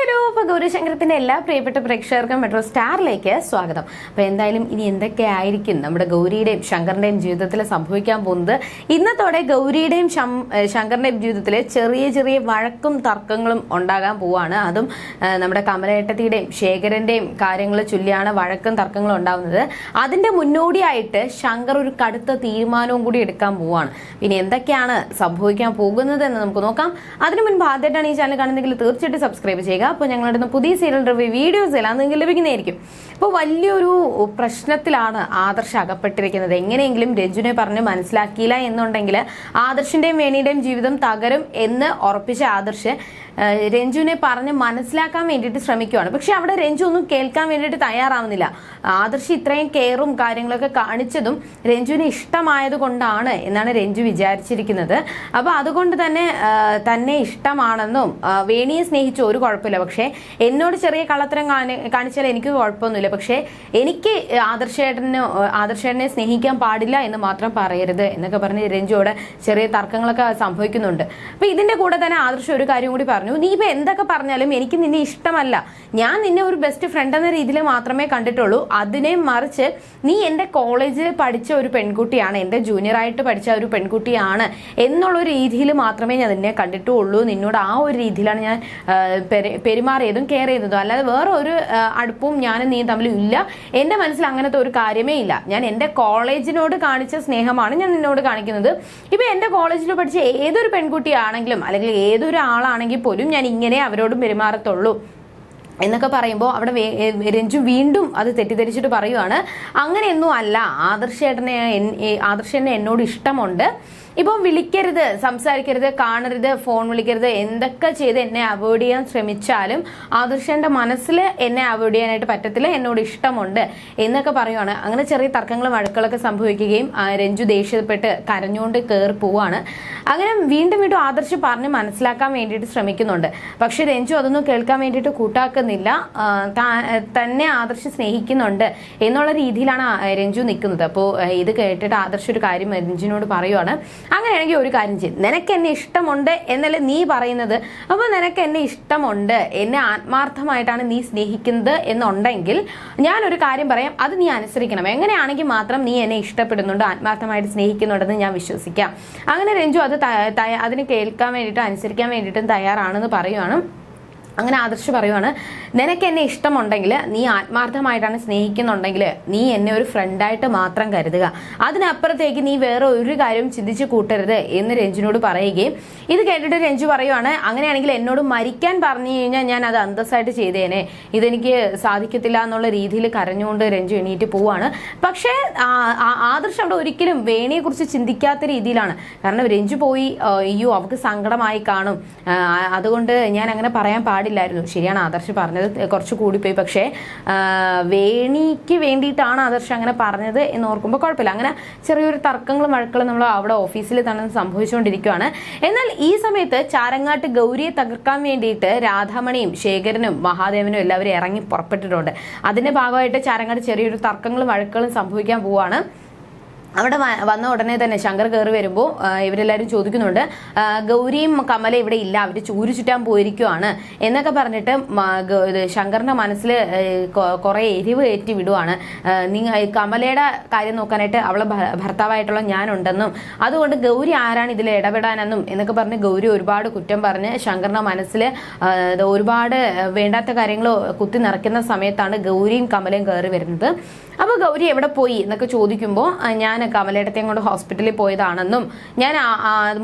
Hello അപ്പോൾ ഗൗരശങ്കരത്തിന്റെ എല്ലാ പ്രിയപ്പെട്ട പ്രേക്ഷകർക്കും മെട്രോ സ്റ്റാറിലേക്ക് സ്വാഗതം. അപ്പോൾ എന്തായാലും ഇനി എന്തൊക്കെ ആയിരിക്കും നമ്മുടെ ഗൗരിയുടെയും ശങ്കറിന്റെയും ജീവിതത്തിൽ സംഭവിക്കാൻ പോകുന്നത്? ഇന്നത്തോടെ ഗൗരിയുടെയും ശങ്കറിന്റെയും ജീവിതത്തിൽ ചെറിയ ചെറിയ വഴക്കും തർക്കങ്ങളും ഉണ്ടാകാൻ പോവാണ്. അതും നമ്മുടെ കമലേട്ടത്തിയുടെയും ശേഖരന്റെയും കാര്യങ്ങൾ ചൊല്ലിയാണ് വഴക്കും തർക്കങ്ങളും ഉണ്ടാകുന്നത് അതിന്റെ മുന്നോടിയായിട്ട് ശങ്കർ ഒരു കടുത്ത തീരുമാനവും കൂടി എടുക്കാൻ പോവാണ്. ഇനി എന്തൊക്കെയാണ് സംഭവിക്കാൻ പോകുന്നത് എന്ന് നമുക്ക് നോക്കാം. അതിനു മുൻപ് ആദ്യമായിട്ടാണ് ഈ ചാനൽ കാണുന്നതെങ്കിൽ തീർച്ചയായിട്ടും സബ്സ്ക്രൈബ് ചെയ്യുക. അപ്പോൾ ഞങ്ങളുടെ പുതിയ സീരിയൽ റിവ്യൂ വീഡിയോസ് എല്ലാം നിങ്ങൾക്ക് ലഭിക്കുന്നതായിരിക്കും. അപ്പോൾ വലിയൊരു പ്രശ്നത്തിലാണ് ആദർശ് അകപ്പെട്ടിരിക്കുന്നത്. എങ്ങനെയെങ്കിലും രഞ്ജുനെ പറഞ്ഞ് മനസ്സിലാക്കിയില്ല എന്നുണ്ടെങ്കിൽ ആദർശിന്റെയും വേണിയുടെയും ജീവിതം തകരും എന്ന് ഉറപ്പിച്ച ആദർശ് രഞ്ജുവിനെ പറഞ്ഞ് മനസ്സിലാക്കാൻ വേണ്ടിയിട്ട് ശ്രമിക്കുകയാണ് പക്ഷെ അവിടെ രഞ്ജു ഒന്നും കേൾക്കാൻ വേണ്ടിയിട്ട് തയ്യാറാവുന്നില്ല. ആദർശി ഇത്രയും കെയറും കാര്യങ്ങളൊക്കെ കാണിച്ചതും രഞ്ജുവിന് ഇഷ്ടമായത് കൊണ്ടാണ് എന്നാണ് രഞ്ജു വിചാരിച്ചിരിക്കുന്നത്. അപ്പോൾ അതുകൊണ്ട് തന്നെ തന്നെ ഇഷ്ടമാണെന്നും വേണിയെ സ്നേഹിച്ച ഒരു കുഴപ്പമില്ല. പക്ഷേ എന്നോട് ചെറിയ കള്ളത്തരം കാണിച്ചാൽ എനിക്ക് കുഴപ്പമൊന്നുമില്ല. പക്ഷേ എനിക്ക് ആദർശേട്ടന് ആദർശേട്ടനെ സ്നേഹിക്കാൻ പാടില്ല എന്ന് മാത്രം പറയരുത് എന്നൊക്കെ പറഞ്ഞ് രഞ്ജുவோട് ചെറിയ തർക്കങ്ങളൊക്കെ സംഭവിക്കുന്നുണ്ട്. അപ്പൊ ഇതിന്റെ കൂടെ തന്നെ ആദർശ് ഒരു കാര്യം കൂടി പറഞ്ഞു. നീ ഇപ്പൊ എന്തൊക്കെ പറഞ്ഞാലും എനിക്ക് നിന്നെ ഇഷ്ടമല്ല. ഞാൻ നിന്നെ ഒരു ബെസ്റ്റ് ഫ്രണ്ട് എന്ന രീതിയിൽ മാത്രമേ കണ്ടിട്ടുള്ളൂ. അതിനെ മറിച്ച് നീ എന്റെ കോളേജിൽ പഠിച്ച ഒരു പെൺകുട്ടിയാണ് എന്റെ ജൂനിയറായിട്ട് പഠിച്ച ഒരു പെൺകുട്ടിയാണ് എന്നുള്ള രീതിയിൽ മാത്രമേ ഞാൻ നിന്നെ കണ്ടിട്ടുള്ളൂ. നിന്നോട് ആ ഒരു രീതിയിലാണ് ഞാൻ പെരുമാറിയതും കെയർ ചെയ്തതും. അല്ലാതെ വേറെ ഒരു അടുപ്പും അടുപ്പവും ഞാനും നീ തമ്മിലും ഇല്ല. എന്റെ മനസ്സിൽ അങ്ങനത്തെ ഒരു കാര്യമേ ഇല്ല. ഞാൻ എന്റെ കോളേജിനോട് കാണിച്ച സ്നേഹമാണ് ഞാൻ നിന്നോട് കാണിക്കുന്നത്. ഇപ്പൊ എന്റെ കോളേജിൽ പഠിച്ച ഏതൊരു പെൺകുട്ടിയാണെങ്കിലും അല്ലെങ്കിൽ ഏതൊരു ആളാണെങ്കിൽ പോലും ഞാൻ ഇങ്ങനെ അവരോടും പെരുമാറത്തുള്ളൂ. എന്നൊക്കെ പറയുമ്പോൾ അവിടെ രഞ്ജു വീണ്ടും അത് തെറ്റിദ്ധരിച്ചിട്ട് പറയുവാണ്. അങ്ങനെയൊന്നും അല്ല. ആദർശേട്ടനെ ആദർശേട്ടനെ എന്നോട് ഇഷ്ടമുണ്ട്. ഇപ്പോൾ വിളിക്കരുത് സംസാരിക്കരുത് കാണരുത് ഫോൺ വിളിക്കരുത് എന്തൊക്കെ ചെയ്ത് എന്നെ അവോയ്ഡ് ചെയ്യാൻ ശ്രമിച്ചാലും ആദർശന്റെ മനസ്സിൽ എന്നെ അവോയ്ഡ് ചെയ്യാനായിട്ട് പറ്റത്തില്ല എന്നോട് ഇഷ്ടമുണ്ട് എന്നൊക്കെ പറയുവാണ്. അങ്ങനെ ചെറിയ തർക്കങ്ങളും വഴക്കുകളൊക്കെ സംഭവിക്കുകയും രഞ്ജു ദേഷ്യപ്പെട്ട് കരഞ്ഞുകൊണ്ട് കയറി പോവാണ്. അങ്ങനെ വീണ്ടും വീണ്ടും ആദർശ് പറഞ്ഞ് മനസ്സിലാക്കാൻ വേണ്ടിയിട്ട് ശ്രമിക്കുന്നുണ്ട്. പക്ഷെ രഞ്ജു അതൊന്നും കേൾക്കാൻ വേണ്ടിയിട്ട് കൂട്ടാക്കുന്നില്ല. തന്നെ ആദർശ് സ്നേഹിക്കുന്നുണ്ട് എന്നുള്ള രീതിയിലാണ് രഞ്ജു നിൽക്കുന്നത്. അപ്പോൾ ഇത് കേട്ടിട്ട് ആദർശ് ഒരു കാര്യം രഞ്ജുവിനോട് പറയുവാണ്. അങ്ങനെയാണെങ്കിൽ ഒരു കാര്യം ചെയ്യും. നിനക്ക് എന്നെ ഇഷ്ടമുണ്ട് എന്നല്ലേ നീ പറയുന്നത്? അപ്പോൾ നിനക്ക് എന്നെ ഇഷ്ടമുണ്ട് എന്നെ ആത്മാർത്ഥമായിട്ടാണ് നീ സ്നേഹിക്കുന്നത് എന്നുണ്ടെങ്കിൽ ഞാനൊരു കാര്യം പറയാം അത് നീ അനുസരിക്കണം. എങ്ങനെയാണെങ്കിൽ മാത്രം നീ എന്നെ ഇഷ്ടപ്പെടുന്നുണ്ട് ആത്മാർത്ഥമായിട്ട് സ്നേഹിക്കുന്നുണ്ടെന്ന് ഞാൻ വിശ്വസിക്കാം. അങ്ങനെ രഞ്ജു അത് അതിന് കേൾക്കാൻ വേണ്ടിയിട്ട് അനുസരിക്കാൻ വേണ്ടിയിട്ടും തയ്യാറാണെന്ന് പറയുവാണ്. അങ്ങനെ ആദർശ് പറയുവാണ് നിനക്ക് എന്നെ ഇഷ്ടമുണ്ടെങ്കിൽ നീ ആത്മാർത്ഥമായിട്ടാണ് സ്നേഹിക്കുന്നുണ്ടെങ്കിൽ നീ എന്നെ ഒരു ഫ്രണ്ടായിട്ട് മാത്രം കരുതുക. അതിനപ്പുറത്തേക്ക് നീ വേറെ ഒരു കാര്യവും ചിന്തിച്ചു കൂട്ടരുത് എന്ന് രഞ്ജിനോട് പറയുകയും ഇത് കേട്ടിട്ട് രഞ്ജു പറയുവാണ് അങ്ങനെയാണെങ്കിൽ എന്നോട് മരിക്കാൻ പറഞ്ഞു കഴിഞ്ഞാൽ ഞാൻ അത് അന്തസ്സായിട്ട് ചെയ്തേനെ. ഇതെനിക്ക് സാധിക്കത്തില്ല എന്നുള്ള രീതിയിൽ കരഞ്ഞുകൊണ്ട് രഞ്ജു എണീറ്റ് പോവാണ്. പക്ഷേ ആദർശ് അവിടെ ഒരിക്കലും വേണിയെക്കുറിച്ച് ചിന്തിക്കാത്ത രീതിയിലാണ്. കാരണം രഞ്ജു പോയി അയ്യോ അവൾക്ക് സങ്കടമായി കാണും. അതുകൊണ്ട് ഞാൻ അങ്ങനെ പറയാൻ പാടില്ലായിരുന്നു. ശരിയാണ് ആദർശ് പറഞ്ഞത്. കുറച്ച് കൂടിപ്പോയി. പക്ഷേ വേണിക്ക് വേണ്ടിയിട്ടാണ് ആദർശ് അങ്ങനെ പറഞ്ഞത് എന്ന് ഓർക്കുമ്പോൾ കുഴപ്പമില്ല. അങ്ങനെ ചെറിയൊരു തർക്കങ്ങളും വഴക്കുകളും നമ്മൾ അവിടെ ഓഫീസിൽ തന്നെ സംഭവിച്ചുകൊണ്ടിരിക്കുകയാണ് എന്നാൽ ഈ സമയത്ത് ചാരങ്ങാട്ട് ഗൗരിയെ തകർക്കാൻ വേണ്ടിയിട്ട് രാധാമണിയും ശേഖരനും മഹാദേവനും എല്ലാവരും ഇറങ്ങി പുറപ്പെട്ടിട്ടുണ്ട്. അതിന്റെ ഭാഗമായിട്ട് ചാരങ്ങാട്ട് ചെറിയൊരു തർക്കങ്ങളും വഴക്കുകളും സംഭവിക്കാൻ പോവാണ് അവിടെ വന്ന ഉടനെ തന്നെ ശങ്കർ കയറി വരുമ്പോൾ ഇവരെല്ലാവരും ചോദിക്കുന്നുണ്ട് ഗൗരിയും കമല ഇവിടെ ഇല്ല അവർ ചൂരു ചുറ്റാൻ പോയിരിക്കുവാണ് എന്നൊക്കെ പറഞ്ഞിട്ട് ശങ്കറിന്റെ മനസ്സിൽ കുറെ എരിവ് ഏറ്റി വിടുവാണ്. നിങ്ങൾ കമലയുടെ കാര്യം നോക്കാനായിട്ട് അവളെ ഭർത്താവായിട്ടുള്ള ഞാനുണ്ടെന്നും അതുകൊണ്ട് ഗൗരി ആരാണ് ഇതിൽ ഇടപെടാനെന്നും എന്നൊക്കെ പറഞ്ഞ് ഗൗരി ഒരുപാട് കുറ്റം പറഞ്ഞ് ശങ്കറിന്റെ മനസ്സിൽ ഒരുപാട് വേണ്ടാത്ത കാര്യങ്ങൾ കുത്തി നിറയ്ക്കുന്ന സമയത്താണ് ഗൗരിയും കമലയും കയറി വരുന്നത്. അപ്പോൾ ഗൗരി എവിടെ പോയി എന്നൊക്കെ ചോദിക്കുമ്പോൾ ഞാൻ കമലേട്ടത്തെയും കൊണ്ട് ഹോസ്പിറ്റലിൽ പോയതാണെന്നും ഞാൻ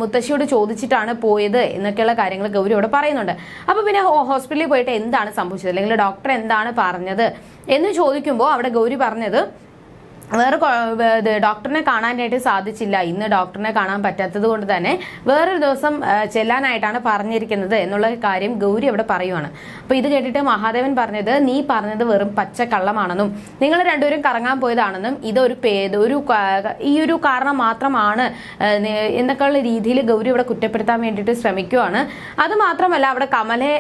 മുത്തശ്ശിയോട് ചോദിച്ചിട്ടാണ് പോയത് എന്നൊക്കെയുള്ള കാര്യങ്ങൾ ഗൗരി അവിടെ പറയുന്നുണ്ട്. അപ്പോൾ പിന്നെ ഹോസ്പിറ്റലിൽ പോയിട്ട് എന്താണ് സംഭവിച്ചത്? അല്ലെങ്കിൽ ഡോക്ടർ എന്താണ് പറഞ്ഞത്? എന്ന് ചോദിക്കുമ്പോൾ അവിടെ ഗൗരി പറഞ്ഞത് വേറെ ഡോക്ടറിനെ കാണാനായിട്ട് സാധിച്ചില്ല. ഇന്ന് ഡോക്ടറിനെ കാണാൻ പറ്റാത്തത് കൊണ്ട് തന്നെ വേറൊരു ദിവസം ചെല്ലാനായിട്ടാണ് പറഞ്ഞിരിക്കുന്നത് എന്നുള്ള കാര്യം ഗൗരി അവിടെ പറയുവാണ്. അപ്പോൾ ഇത് കേട്ടിട്ട് മഹാദേവൻ പറഞ്ഞത് നീ പറഞ്ഞത് വെറും പച്ചക്കള്ളമാണെന്നും നിങ്ങൾ രണ്ടുപേരും കറങ്ങാൻ പോയതാണെന്നും ഇതൊരു ഒരു ഈ ഒരു കാരണം മാത്രമാണ് എന്നൊക്കെയുള്ള രീതിയിൽ ഗൗരി ഇവിടെ കുറ്റപ്പെടുത്താൻ വേണ്ടിയിട്ട് ശ്രമിക്കുവാണ്. അത് മാത്രമല്ല അവിടെ കമലെ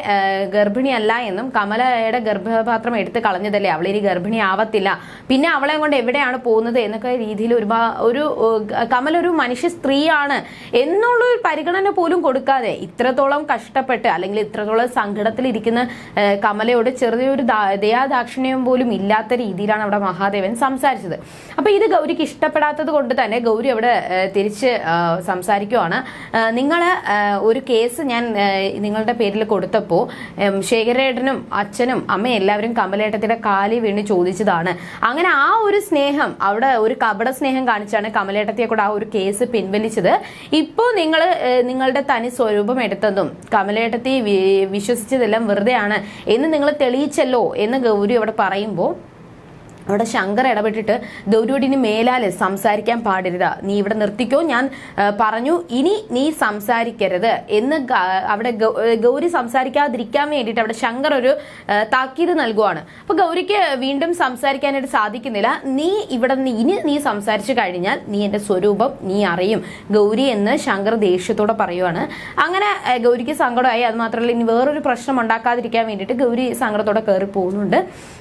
ഗർഭിണിയല്ല എന്നും കമലയുടെ ഗർഭപാത്രം എടുത്ത് കളഞ്ഞതല്ലേ അവളിനി ഗർഭിണി ആവത്തില്ല. പിന്നെ അവളെ കൊണ്ട് എവിടെയാണ് എങ്ങോട്ടാണ് പോകുന്നത് എന്നൊക്കെ രീതിയിൽ ഒരുപാ ഒരു കമൽ ഒരു മനുഷ്യ സ്ത്രീയാണ് എന്നുള്ള ഒരു പരിഗണന പോലും കൊടുക്കാതെ ഇത്രത്തോളം കഷ്ടപ്പെട്ട് അല്ലെങ്കിൽ ഇത്രത്തോളം സങ്കടത്തിലിരിക്കുന്ന കമലയോട് ചെറിയൊരു ദയാദാക്ഷിണ്യം പോലും ഇല്ലാത്ത രീതിയിലാണ് അവിടെ മഹാദേവൻ സംസാരിച്ചത്. അപ്പൊ ഇത് ഗൗരിക്ക് ഇഷ്ടപ്പെടാത്തത് കൊണ്ട് തന്നെ ഗൗരി അവിടെ തിരിച്ച് സംസാരിക്കുവാണ്. നിങ്ങൾ ഒരു കേസ് ഞാൻ നിങ്ങളുടെ പേരിൽ കൊടുത്തപ്പോൾ ശേഖരേട്ടനും അച്ഛനും അമ്മയും എല്ലാവരും കമലേട്ടത്തിന്റെ കാലി വീണ് ചോദിച്ചതാണ്. അങ്ങനെ ആ ഒരു സ്നേഹം അവിടെ ഒരു കപട സ്നേഹം കാണിച്ചാണ് കമലേട്ടത്തിയെ കൂടെ ആ ഒരു കേസ് പിൻവലിച്ചത്. ഇപ്പോൾ നിങ്ങൾ നിങ്ങളുടെ തനി സ്വരൂപം എടുത്തതും കമലേട്ടത്തി വിശ്വസിച്ചതെല്ലാം വെറുതെയാണ് എന്ന് നിങ്ങൾ തെളിയിച്ചല്ലോ എന്ന് ഗൗരി അവിടെ പറയുമ്പോൾ അവിടെ ശങ്കർ ഇടപെട്ടിട്ട് ഗൗരിയോടിന് മേലാൽ സംസാരിക്കാൻ പാടരുത്. നീ ഇവിടെ നിർത്തിക്കോ ഞാൻ പറഞ്ഞു ഇനി നീ സംസാരിക്കരുത്. എന്ന് അവിടെ ഗൗരി സംസാരിക്കാതിരിക്കാൻ വേണ്ടിയിട്ട് അവിടെ ശങ്കർ ഒരു താക്കീത് നൽകുവാണ്. അപ്പൊ ഗൗരിക്ക് വീണ്ടും സംസാരിക്കാനായിട്ട് സാധിക്കുന്നില്ല. നീ ഇവിടെ നിന്ന് ഇനി നീ സംസാരിച്ചു കഴിഞ്ഞാൽ നീ എന്റെ സ്വരൂപം നീ അറിയും. ഗൗരി എന്ന് ശങ്കർ ദേഷ്യത്തോടെ പറയുവാണ്. അങ്ങനെ ഗൗരിക്ക് സങ്കടമായി. അത് മാത്രമല്ല ഇനി വേറൊരു പ്രശ്നം ഉണ്ടാക്കാതിരിക്കാൻ വേണ്ടിയിട്ട് ഗൗരി സങ്കടത്തോടെ കയറി പോകുന്നുണ്ട്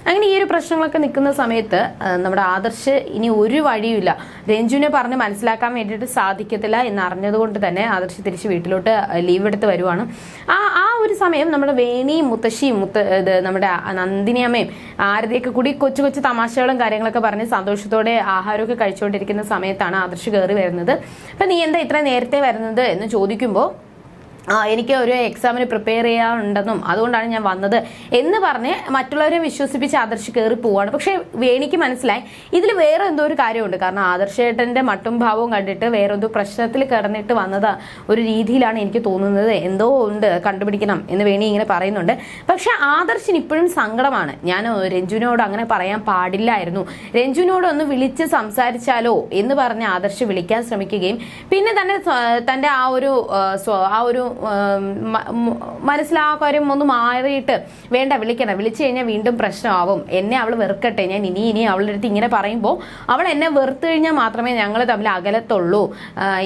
അങ്ങനെ ഈ ഒരു പ്രശ്നങ്ങളൊക്കെ നിൽക്കുന്ന സമയത്ത് ആ, നമ്മുടെ ആദർശ് ഇനി ഒരു വഴിയുമില്ല. രഞ്ജുവിനെ പറഞ്ഞ് മനസ്സിലാക്കാൻ വേണ്ടിയിട്ട് സാധിക്കത്തില്ല എന്ന് അറിഞ്ഞതുകൊണ്ട് തന്നെ ആദർശ് തിരിച്ച് വീട്ടിലോട്ട് ലീവ് എടുത്ത് വരുവാണ്. ആ ആ ഒരു സമയം നമ്മുടെ വേണിയും മുത്തശ്ശിയും മുത്ത ഇത് നമ്മുടെ നന്ദിനിയമ്മയും ആരതിയൊക്കെ കൂടി കൊച്ചു കൊച്ചു തമാശകളും കാര്യങ്ങളൊക്കെ പറഞ്ഞ് സന്തോഷത്തോടെ ആഹാരമൊക്കെ കഴിച്ചുകൊണ്ടിരിക്കുന്ന സമയത്താണ് ആദർശ് കയറി വരുന്നത്. അപ്പം നീ എന്താ ഇത്ര നേരത്തെ വരുന്നത് എന്ന് ചോദിക്കുമ്പോൾ എനിക്ക് ഒരു എക്സാമിന് പ്രിപ്പയർ ചെയ്യാനുണ്ടെന്നും അതുകൊണ്ടാണ് ഞാൻ വന്നത്. എന്ന് പറഞ്ഞ് മറ്റുള്ളവരെ വിശ്വസിപ്പിച്ച് ആദർശ് കയറി പോവാണ്. പക്ഷെ എനിക്ക് മനസ്സിലായി ഇതിൽ വേറെ എന്തോ ഒരു കാര്യമുണ്ട്. കാരണം ആദർശേട്ടന്റെ മട്ടും ഭാവവും കണ്ടിട്ട് വേറെ എന്തോ പ്രശ്നത്തിൽ കിടന്നിട്ട് വന്നത് ഒരു രീതിയിലാണ് എനിക്ക് തോന്നുന്നത്. എന്തോ ഉണ്ട് കണ്ടുപിടിക്കണം എന്ന് വേണി ഇങ്ങനെ പറയുന്നുണ്ട്. പക്ഷെ ആദർശിന് ഇപ്പോഴും സങ്കടമാണ്. ഞാൻ രഞ്ജുവിനോട് അങ്ങനെ പറയാൻ പാടില്ലായിരുന്നു. രഞ്ജുവിനോട് ഒന്ന് വിളിച്ച് സംസാരിച്ചാലോ എന്ന് പറഞ്ഞ് ആദർശ് വിളിക്കാൻ ശ്രമിക്കുകയും പിന്നെ തന്നെ തന്റെ ആ ഒരു ആ ഒരു ഉം, മ- മ- മനസ്സിൽ ആ കാര്യം ഒന്ന് മാറിയിട്ട് വേണ്ട വിളിക്കണം വിളിച്ചു കഴിഞ്ഞാൽ വീണ്ടും പ്രശ്നമാവും. എന്നെ അവൾ വെറുക്കട്ടെ. ഞാൻ ഇനി ഇനി അവളുടെ അടുത്ത് ഇങ്ങനെ പറയുമ്പോൾ അവൾ എന്നെ വെറുത്തു കഴിഞ്ഞാൽ മാത്രമേ ഞങ്ങൾ തമ്മിൽ അകലത്തുള്ളൂ.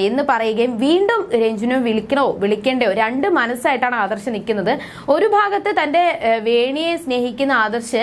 എന്ന് പറയുകയും വീണ്ടും രഞ്ജുനും വിളിക്കണോ വിളിക്കേണ്ടയോ? രണ്ട് മനസ്സായിട്ടാണ് ആദർശ് നിൽക്കുന്നത്. ഒരു ഭാഗത്ത് തന്റെ വേണിയെ സ്നേഹിക്കുന്ന ആദർശ്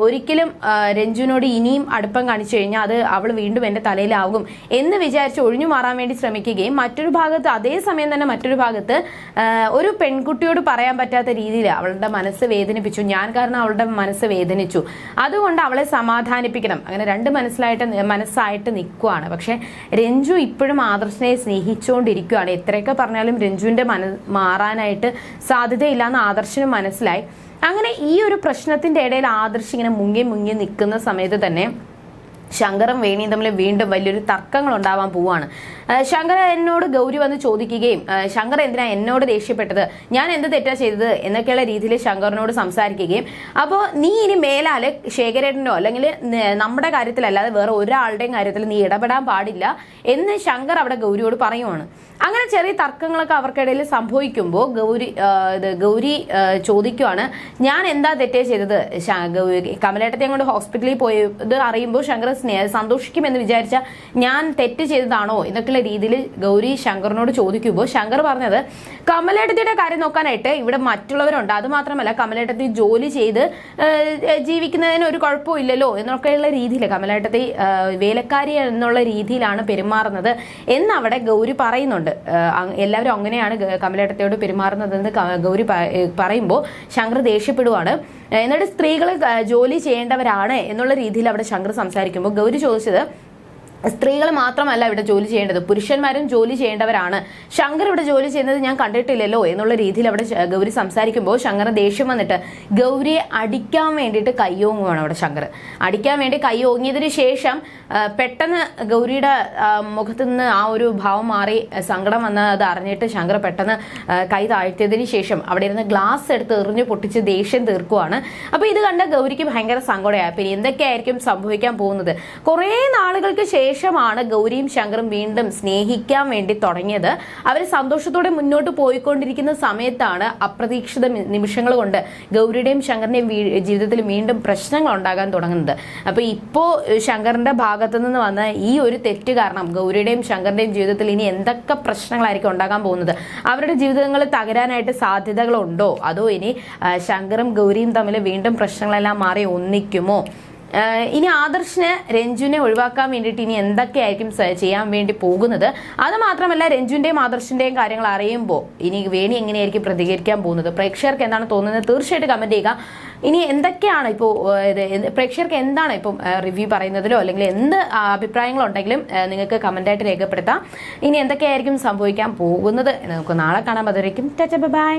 ഒരിക്കലും രഞ്ജുവിനോട് ഇനിയും അടുപ്പം കാണിച്ചു കഴിഞ്ഞാൽ അത് അവൾ വീണ്ടും എന്റെ തലയിലാകും എന്ന് വിചാരിച്ച് ഒഴിഞ്ഞു മാറാൻ വേണ്ടി ശ്രമിക്കുകയും മറ്റൊരു ഭാഗത്ത് അതേ സമയം തന്നെ മറ്റൊരു ഭാഗത്ത് ആ, ഒരു പെൺകുട്ടിയോട് പറയാൻ പറ്റാത്ത രീതിയിൽ അവളുടെ മനസ്സ് വേദനിപ്പിച്ചു. ഞാൻ കാരണം അവളുടെ മനസ്സ് വേദനിച്ചു. അതുകൊണ്ട് അവളെ സമാധാനിപ്പിക്കണം. അങ്ങനെ രണ്ട് മനസ്സിലായിട്ട് മനസ്സായിട്ട് നിൽക്കുവാണ് പക്ഷെ രഞ്ജു ഇപ്പോഴും ആദർശനെ സ്നേഹിച്ചുകൊണ്ടിരിക്കുകയാണ് എത്രയൊക്കെ പറഞ്ഞാലും രഞ്ജുവിന്റെ മന മാറാനായിട്ട് സാധ്യതയില്ല എന്ന് ആദർശന് മനസ്സിലായി. അങ്ങനെ ഈ ഒരു പ്രശ്നത്തിന്റെ ഇടയിൽ ആദർശ് ഇങ്ങനെ മുങ്ങി മുങ്ങി നിൽക്കുന്ന സമയത്ത് തന്നെ ശങ്കറും വേണിയും തമ്മിൽ വീണ്ടും വലിയൊരു തർക്കങ്ങൾ ഉണ്ടാവാൻ പോവുകയാണ് ശങ്കർ എന്നോട് ഗൗരി വന്ന് ചോദിക്കുകയും ശങ്കർ എന്തിനാ എന്നോട് ദേഷ്യപ്പെട്ടത്? ഞാൻ എന്ത് തെറ്റാ ചെയ്തത്? എന്നൊക്കെയുള്ള രീതിയിൽ ശങ്കറിനോട് സംസാരിക്കുകയും അപ്പോൾ നീ ഇനി മേലാൽ ശേഖരേട്ടനോ അല്ലെങ്കിൽ നമ്മുടെ കാര്യത്തിലല്ലാതെ വേറെ ഒരാളുടെയും കാര്യത്തിൽ നീ ഇടപെടാൻ പാടില്ല എന്ന് ശങ്കർ അവിടെ ഗൗരിയോട് പറയുവാണ്. അങ്ങനെ ചെറിയ തർക്കങ്ങളൊക്കെ അവർക്കിടയിൽ സംഭവിക്കുമ്പോൾ ഗൗരി ഗൗരി ചോദിക്കുവാണ് ഞാൻ എന്താ തെറ്റേ ചെയ്തത്? കമലേട്ടത്തെ അങ്ങോട്ട് ഹോസ്പിറ്റലിൽ പോയത് അറിയുമ്പോൾ ശങ്കർ സ്നേഹ സന്തോഷിക്കുമെന്ന് വിചാരിച്ച ഞാൻ തെറ്റ് ചെയ്തതാണോ എന്നൊക്കെയുള്ള രീതിയിൽ ഗൗരി ശങ്കറിനോട് ചോദിക്കുമ്പോൾ ശങ്കർ പറഞ്ഞത് കമലേട്ടത്തിയുടെ കാര്യം നോക്കാനായിട്ട് ഇവിടെ മറ്റുള്ളവരുണ്ട്. അത് മാത്രമല്ല കമലേട്ടത്തി ജോലി ചെയ്ത് ജീവിക്കുന്നതിന് ഒരു കുഴപ്പവും ഇല്ലല്ലോ എന്നൊക്കെയുള്ള രീതിയിൽ കമലേട്ടത്തി വേലക്കാരി എന്നുള്ള രീതിയിലാണ് പെരുമാറുന്നത് എന്നവിടെ ഗൗരി പറയുന്നുണ്ട്. എല്ലാവരും അങ്ങനെയാണ് കമലേട്ടത്തിയോട് പെരുമാറുന്നതെന്ന് ഗൗരി പറയുമ്പോൾ ശങ്കർ ദേഷ്യപ്പെടുവാണ്. എന്നിട്ട് സ്ത്രീകൾ ജോലി ചെയ്യേണ്ടവരാണ് എന്നുള്ള രീതിയിൽ അവിടെ ശങ്കർ സംസാരിക്കുമ്പോൾ ഗൗരി ചോദിച്ചത് സ്ത്രീകൾ മാത്രമല്ല ഇവിടെ ജോലി ചെയ്യേണ്ടത്. പുരുഷന്മാരും ജോലി ചെയ്യേണ്ടവരാണ്. ശങ്കർ ഇവിടെ ജോലി ചെയ്യുന്നത് ഞാൻ കണ്ടിട്ടില്ലല്ലോ എന്നുള്ള രീതിയിൽ അവിടെ ഗൗരി സംസാരിക്കുമ്പോൾ ശങ്കർ ദേഷ്യം വന്നിട്ട് ഗൗരിയെ അടിക്കാൻ വേണ്ടിയിട്ട് കയ്യോങ്ങുവാണ് അവിടെ ശങ്കർ. അടിക്കാൻ വേണ്ടി കയ്യോങ്ങിയതിന് ശേഷം പെട്ടെന്ന് ഗൗരിയുടെ മുഖത്തു നിന്ന് ആ ഒരു ഭാവം മാറി സങ്കടം വന്നത് അറിഞ്ഞിട്ട് ശങ്കർ പെട്ടെന്ന് കൈ താഴ്ത്തിയതിന് ശേഷം അവിടെ ഇരുന്ന് ഗ്ലാസ് എടുത്ത് എറിഞ്ഞു പൊട്ടിച്ച് ദേഷ്യം തീർക്കുവാണ്. അപ്പൊ ഇത് കണ്ട ഗൗരിക്ക് ഭയങ്കര സങ്കടമായി. പിന്നെ എന്തൊക്കെയായിരിക്കും സംഭവിക്കാൻ പോകുന്നത്? കുറേ നാളുകൾക്ക് ശേഷമാണ് ഗൗരിയും ശങ്കറും വീണ്ടും സ്നേഹിക്കാൻ വേണ്ടി തുടങ്ങിയത്. അവർ സന്തോഷത്തോടെ മുന്നോട്ട് പോയിക്കൊണ്ടിരിക്കുന്ന സമയത്താണ് അപ്രതീക്ഷിത നിമിഷങ്ങൾ കൊണ്ട് ഗൗരിയുടെയും ശങ്കറിന്റെയും ജീവിതത്തിൽ വീണ്ടും പ്രശ്നങ്ങൾ ഉണ്ടാകാൻ തുടങ്ങുന്നത്. അപ്പൊ ഇപ്പോ ശങ്കറിന്റെ ഭാഗത്തു നിന്ന് വന്ന ഈ ഒരു തെറ്റ് കാരണം ഗൗരിയുടെയും ശങ്കറിന്റെയും ജീവിതത്തിൽ ഇനി എന്തൊക്കെ പ്രശ്നങ്ങളായിരിക്കും ഉണ്ടാകാൻ പോകുന്നത്? അവരുടെ ജീവിതങ്ങൾ തകരാനായിട്ട് സാധ്യതകളുണ്ടോ? അതോ ഇനി ശങ്കറും ഗൗരിയും തമ്മിൽ വീണ്ടും പ്രശ്നങ്ങളെല്ലാം മാറി ഒന്നിക്കുമോ? ഇനി ആദർശിന് രഞ്ജുവിനെ ഒഴിവാക്കാൻ വേണ്ടിയിട്ട് ഇനി എന്തൊക്കെയായിരിക്കും ചെയ്യാൻ വേണ്ടി പോകുന്നത്? അത് മാത്രമല്ല രഞ്ജുവിന്റെയും ആദർശിന്റെയും കാര്യങ്ങൾ അറിയുമ്പോൾ ഇനി വേണി എങ്ങനെയായിരിക്കും പ്രതികരിക്കാൻ പോകുന്നത്? പ്രേക്ഷകർക്ക് എന്താണ് തോന്നുന്നത്? തീർച്ചയായിട്ടും കമന്റ് ചെയ്യുക. ഇനി എന്തൊക്കെയാണ് ഇപ്പോൾ പ്രേക്ഷകർക്ക് എന്താണ് ഇപ്പം റിവ്യൂ പറയുന്നതിലോ അല്ലെങ്കിൽ എന്ത് അഭിപ്രായങ്ങളുണ്ടെങ്കിലും നിങ്ങൾക്ക് കമന്റായിട്ട് രേഖപ്പെടുത്താം. ഇനി എന്തൊക്കെയായിരിക്കും സംഭവിക്കാൻ പോകുന്നത്? നമുക്ക് നാളെ കാണാം. അതുവരേക്കും ബൈ.